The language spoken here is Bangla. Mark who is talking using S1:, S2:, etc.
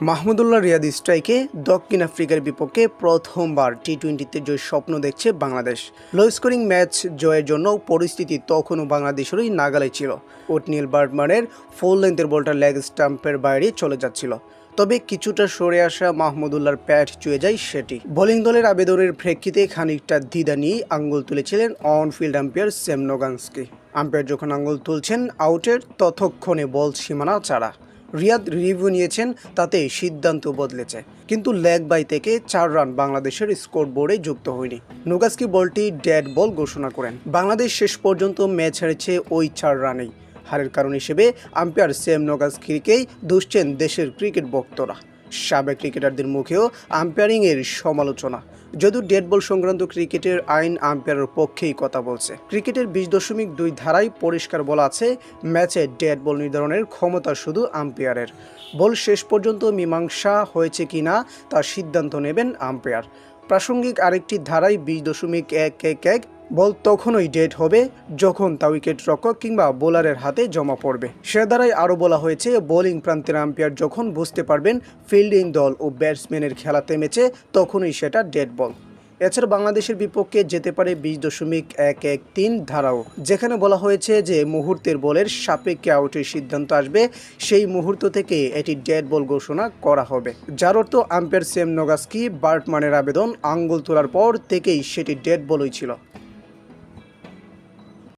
S1: মাহমুদুল্লাহ রিয়াদ স্ট্রাইকে দক্ষিণ আফ্রিকার বিপক্ষে প্রথমবার টি টোয়েন্টিতে জয়ের স্বপ্ন দেখছে বাংলাদেশ। লো স্কোরিং ম্যাচ জয়ের জন্য পরিস্থিতি তখনও বাংলাদেশেরই নাগালে ছিল। ওটনিল বার্ডমানের ফুল লেন্থের বলটা লেগ স্টাম্পের বাইরে চলে যাচ্ছিল। তবে কিছুটা সরে আসা মাহমুদুল্লাহর প্যাট চুয়ে যায় সেটি। বোলিং দলের আবেদনের প্রেক্ষিতে খানিকটা দ্বিধা নিয়ে আঙ্গুল তুলেছিলেন অন ফিল্ড আম্পায়ার সেম নোগান্সকি। আম্পায়ার যখন আঙ্গুল তুলছেন আউটের ততক্ষণে বল সীমানা ছাড়া। রিয়াদ রিভিউ নিয়েছেন, তাতে সিদ্ধান্ত বদলেছে। কিন্তু লেগ বাই থেকে চার রান বাংলাদেশের স্কোর বোর্ডে যুক্ত হয়নি। নোগাস্কি বলটি ডেড বল ঘোষণা করেন। বাংলাদেশ শেষ পর্যন্ত ম্যাচ হেরেছে ওই চার রানেই। হারের কারণ হিসেবে আম্পায়ার সেম নোগাসকিকেই দুষছেন দেশের ক্রিকেট ভক্তরা। সাবেক ক্রিকেটারদের মুখেও আম্পায়ারিংয়ের সমালোচনা। যদিও ডেড বল সংক্রান্ত ক্রিকেটের আইন আম্পায়ারের পক্ষেই কথা বলছে। ক্রিকেটের বিশ দশমিক দুই ধারায় পরিষ্কার বলা আছে, ম্যাচে ডেড বল নির্ধারণের ক্ষমতা শুধু আম্পায়ারের। বল শেষ পর্যন্ত মীমাংসা হয়েছে কিনা তার সিদ্ধান্ত নেবেন আম্পায়ার। প্রাসঙ্গিক আরেকটি ধারায় বিশ দশমিক এক এক এক বল তখনই ডেড হবে যখন তা উইকেট রক্ষক কিংবা বোলারের হাতে জমা পড়বে। সে দ্বারাই আরও বলা হয়েছে, বোলিং প্রান্তের আম্পায়ার যখন বুঝতে পারবেন ফিল্ডিং দল ও ব্যাটসম্যানের খেলা থেমেছে তখনই সেটা ডেড বল। এছাড়া বাংলাদেশের বিপক্ষে যেতে পারে বিশ দশমিক এক এক তিন ধারাও, যেখানে বলা হয়েছে যে মুহূর্তের বলের সাপেক্ষে আউটের সিদ্ধান্ত আসবে। সেই মুহূর্ত থেকে এটি ডেড বল ঘোষণা করা হবে। যার অর্থ আম্পায়ার সেম নগাস্কি, বার্টমানের আবেদন আঙ্গুল তোলার পর থেকেই সেটি ডেড বলই ছিল।